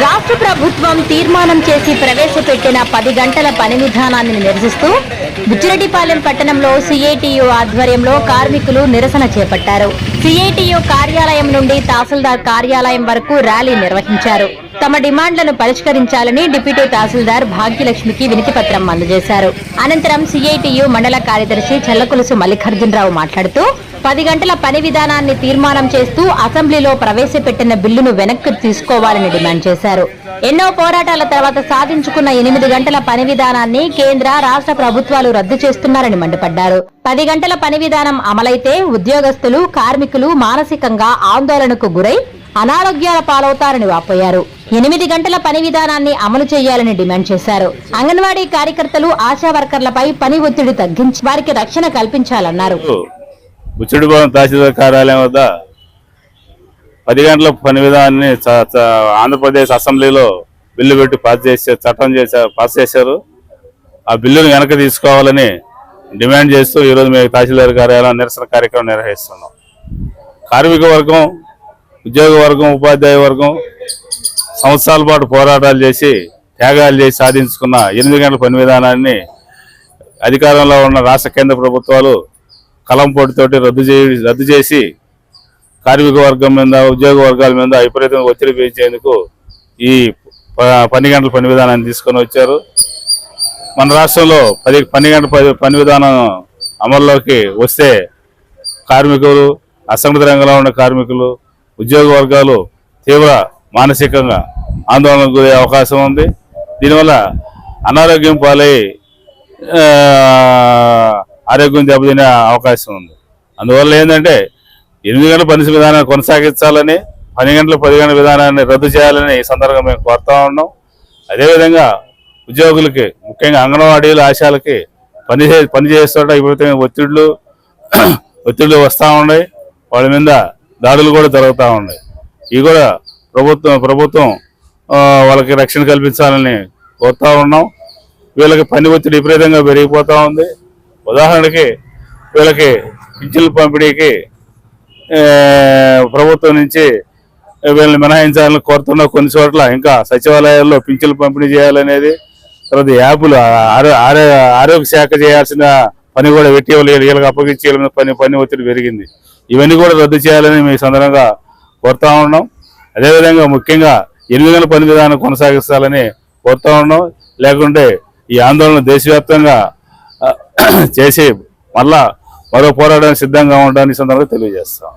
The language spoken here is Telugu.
రాష్ట్ర ప్రభుత్వం తీర్మానం చేసి ప్రవేశపెట్టిన పది గంటల పని విధానాన్ని నిరసిస్తూ బుచ్చిరెడ్డిపాలెం పట్టణంలో సిఐటియు ఆధ్వర్యంలో కార్మికులు నిరసన చేపట్టారు. సిఐటియు కార్యాలయం నుండి తహసీల్దార్ కార్యాలయం వరకు ర్యాలీ నిర్వహించారు. తమ డిమాండ్లను పరిష్కరించాలని డిప్యూటీ తహసీల్దార్ భాగ్యలక్ష్మికి వినతిపత్రం అందజేశారు. అనంతరం సిఐటియు మండల కార్యదర్శి చల్లకులుసు మల్లికార్జునరావు మాట్లాడుతూ పది గంటల పని విధానాన్ని తీర్మానం చేస్తూ అసెంబ్లీలో ప్రవేశపెట్టిన బిల్లును వెనక్కి తీసుకోవాలని డిమాండ్ చేశారు. ఎన్నో పోరాటాల తర్వాత సాధించుకున్న ఎనిమిది గంటల పని విధానాన్ని కేంద్ర రాష్ట్ర ప్రభుత్వాలు రద్దు చేస్తున్నారని మండిపడ్డారు. పది గంటల పని విధానం అమలైతే ఉద్యోగస్తులు కార్మికులు మానసికంగా ఆందోళనకు గురై అనారోగ్యాల పాలవుతారని వాపోయారు. ఎనిమిది గంటల పని విధానాన్ని అమలు చేయాలని డిమాండ్ చేశారు. అంగన్వాడీ కార్యకర్తలు ఆశా వర్కర్లపై పని ఒత్తిడి తగ్గించి వారికి రక్షణ కల్పించాలన్నారు. బుచ్చిడిపాలెం తహసీల్దార్ కార్యాలయం వద్ద పది గంటల పని విధానాన్ని ఆంధ్రప్రదేశ్ అసెంబ్లీలో బిల్లు పెట్టి పాస్ చేసే చట్టం చేశారు పాస్ చేశారు. ఆ బిల్లును వెనక్కి తీసుకోవాలని డిమాండ్ చేస్తూ ఈరోజు మేము తహసీల్దార్ కార్యాలయం నిరసన కార్యక్రమం నిర్వహిస్తున్నాం. కార్మిక వర్గం ఉద్యోగ వర్గం ఉపాధ్యాయ వర్గం సంవత్సరాల పాటు పోరాటాలు చేసి త్యాగాలు చేసి సాధించుకున్న ఎనిమిది గంటల పని విధానాన్ని అధికారంలో ఉన్న రాష్ట్ర కేంద్ర ప్రభుత్వాలు కలం పొడితోటి రద్దు చే రద్దు చేసి కార్మిక వర్గం మీద ఉద్యోగ వర్గాల మీద విపరీతంగా ఒత్తిడి పెంచేందుకు ఈ ప- పని గంటల పని విధానాన్ని తీసుకొని వచ్చారు. మన రాష్ట్రంలో పది పని గంటల పని- విధానం అమల్లోకి వస్తే కార్మికులు అసంఘటిత రంగంలో ఉన్న కార్మికులు ఉద్యోగ వర్గాలు తీవ్ర మానసికంగా ఆందోళనకు గురే అవకాశం ఉంది. దీనివల్ల అనారోగ్యం పాలై ఆరోగ్యం దెబ్బతినే అవకాశం ఉంది. అందువల్ల ఏంటంటే ఎనిమిది గంటల పని విధానాన్ని కొనసాగించాలని పని గంటల పది గంటల విధానాన్ని రద్దు చేయాలని ఈ సందర్భంగా మేము కోరుతా ఉన్నాం. అదేవిధంగా ఉద్యోగులకి ముఖ్యంగా అంగన్వాడీలు ఆశాలకి పని చే పని చేస్తుంటే విపరీతమైన ఒత్తిళ్ళు ఒత్తిళ్ళు వస్తూ ఉన్నాయి. వాళ్ళ మీద దాడులు కూడా జరుగుతూ ఉన్నాయి. ఇవి కూడా ప్రభుత్వం ప్రభుత్వం వాళ్ళకి రక్షణ కల్పించాలని కోరుతా ఉన్నాం. వీళ్ళకి పని ఒత్తిడి విపరీతంగా పెరిగిపోతూ ఉంది. ఉదాహరణకి వీళ్ళకి పింఛన్ల పంపిణీకి ప్రభుత్వం నుంచి వీళ్ళని మినహాయించాలని కోరుతున్న కొన్ని చోట్ల ఇంకా సచివాలయాల్లో పింఛన్లు పంపిణీ చేయాలనేది తర్వాత యాప్లు ఆరోగ్య శాఖ చేయాల్సిన పని కూడా పెట్టి వీళ్ళకి అప్పగించి పని పని ఒత్తిడి పెరిగింది. ఇవన్నీ కూడా రద్దు చేయాలని మీ సందర్భంగా కోరుతా ఉన్నాం. అదేవిధంగా ముఖ్యంగా ఎనిమిది పని విధానం కొనసాగిస్తాలని కోరుతా ఉన్నాం. లేకుంటే ఈ ఆందోళన దేశవ్యాప్తంగా చేసి మళ్ళా మరో పోరాటానికి సిద్ధంగా ఉండడానికి సందర్భంగా తెలియజేస్తాం.